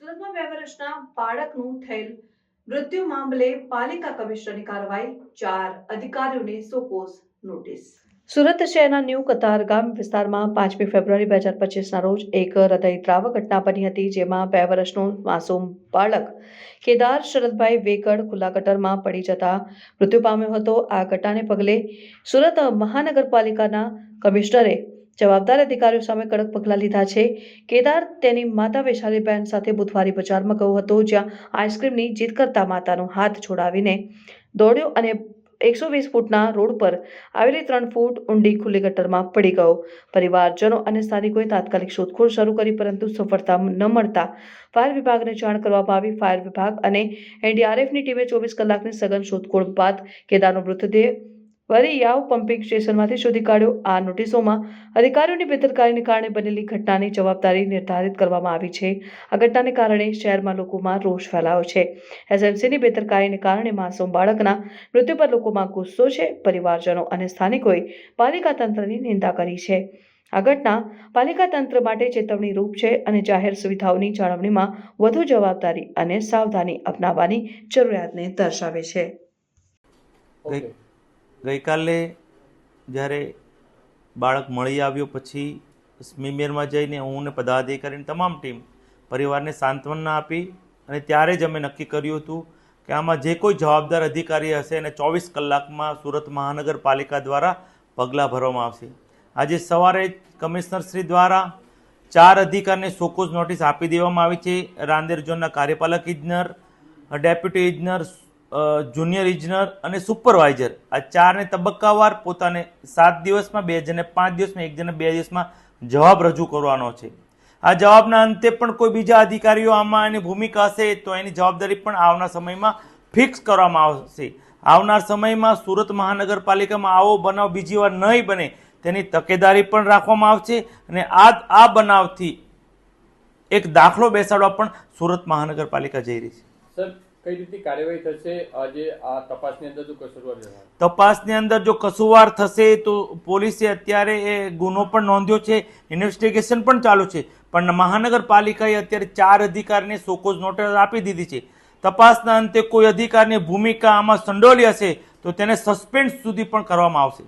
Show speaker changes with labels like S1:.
S1: સુરતમાં બે વર્ષના બાળકનું થયેલ મૃત્યુ મામલે પાલિકા કમિશનરની કાર્યવાહી ચાર અધિકારીઓને સોકોઝ નોટિસ. સુરત શહેરના ન્યૂ કતાર ગામ વિસ્તારમાં પાંચમી ફેબ્રુઆરી બે હજાર પચીસના રોજ એક હૃદયદ્રાવક ઘટના બની હતી, જેમાં બે વર્ષનો માસૂમ બાળક કેદાર શરદભાઈ વેકડ ખુલ્લા ગટરમાં પડી જતા મૃત્યુ પામ્યો હતો. આ ઘટનાને પગલે સુરત મહાનગરપાલિકાના કમિશનરે જવાબદાર અધિકારીઓ સામે કડક પગલાં લીધા છે. કેદાર તેની માતા વૈશાલીબેન સાથે બુધવારે બજારમાં ગયો હતો, જ્યાં આઈસ્ક્રીમની જીદ કરતા માતાનો હાથ છોડાવીને દોડ્યો અને એકસો વીસ ફૂટના રોડ પર આવેલી ત્રણ ફૂટ ઊંડી ખુલ્લી ગટરમાં પડી ગયો. પરિવારજનો અને સ્થાનિકોએ તાત્કાલિક શોધખોળ શરૂ કરી, પરંતુ સફળતા ન મળતા ફાયર વિભાગને જાણ કરવામાં આવી. ફાયર વિભાગ અને એનડીઆરએફની ટીમે ચોવીસ કલાકની સઘન શોધખોળ બાદ કેદારનો મૃતદેહ વરી યાવ પમ્પિંગ સ્ટેશનમાંથી શોધી કાઢ્યો આ નોટિસોમાં. અધિકારીઓની બેદરકારીને કારણે બનેલી ઘટનાની જવાબદારી નિર્ધારિત કરવામાં આવી છે. આ ઘટનાને કારણે શહેરમાં લોકોમાં રોષ ફેલાયો છે. એસએમસીની બેદરકારીને કારણે માસૂમ બાળકના મૃત્યુ પર લોકોમાં ગુસ્સો છે. પરિવારજનો અને સ્થાનિકોએ પાલિકા તંત્રની નિંદા કરી છે. આ ઘટના પાલિકા તંત્ર માટે ચેતવણી રૂપ છે અને જાહેર સુવિધાઓની જાળવણીમાં વધુ જવાબદારી અને સાવધાની અપનાવવાની જરૂરિયાતને દર્શાવે છે.
S2: ગઈકાલે જ્યારે બાળક મળી આવ્યો પછી સ્મીમેરમાં જઈને હું ને પદાધિકારીની તમામ ટીમ પરિવારને સાંત્વના આપી અને ત્યારે જ અમે નક્કી કર્યું હતું કે આમાં જે કોઈ જવાબદાર અધિકારી હશે એને ચોવીસ કલાકમાં સુરત મહાનગરપાલિકા દ્વારા પગલાં ભરવામાં આવશે. આજે સવારે કમિશનર શ્રી દ્વારા ચાર અધિકારીને સોકોઝ નોટિસ આપી દેવામાં આવી છે. રાંદેર ઝોનના કાર્યપાલક ઇજનર, ડેપ્યુટી ઇજનર જુનિયર ઇજનર અને સુપરવાઇઝર આ ચારને તબક્કાવાર પોતાને સાત દિવસમાં, બે જણને પાંચ દિવસમાં, એક જણને બે દિવસમાં જવાબ રજૂ કરવાનો છે. આ જવાબના અંતે પણ કોઈ બીજા અધિકારીઓ આમાં એની ભૂમિકા હશે તો એની જવાબદારી પણ આવનાર સમયમાં ફિક્સ કરવામાં આવશે. આવનાર સમયમાં સુરત મહાનગરપાલિકામાં આવો બનાવ બીજી વાર નહીં બને તેની તકેદારી પણ રાખવામાં આવશે અને આ આ બનાવથી એક દાખલો બેસાડવા પણ સુરત મહાનગરપાલિકા જઈ રહી છે.
S3: સર કઈ રીતે કાર્યવાહી થશે? આજે આ તપાસની અંદર જો કસૂરવાર
S2: તપાસની અંદર જો કસૂરવાર થશે તો પોલીસે અત્યારે એ ગુનો પણ નોંધ્યો છે ઇન્વેસ્ટિગેશન પણ ચાલુ છે. પણ મહાનગરપાલિકાએ અત્યારે ચાર અધિકારીને સોકોઝ નોટિસ આપી દીધી છે. તપાસના અંતે કોઈ અધિકારની ભૂમિકા આમાં સંડોલી હશે તો તેને સસ્પેન્ડ સુધી પણ કરવામાં આવશે.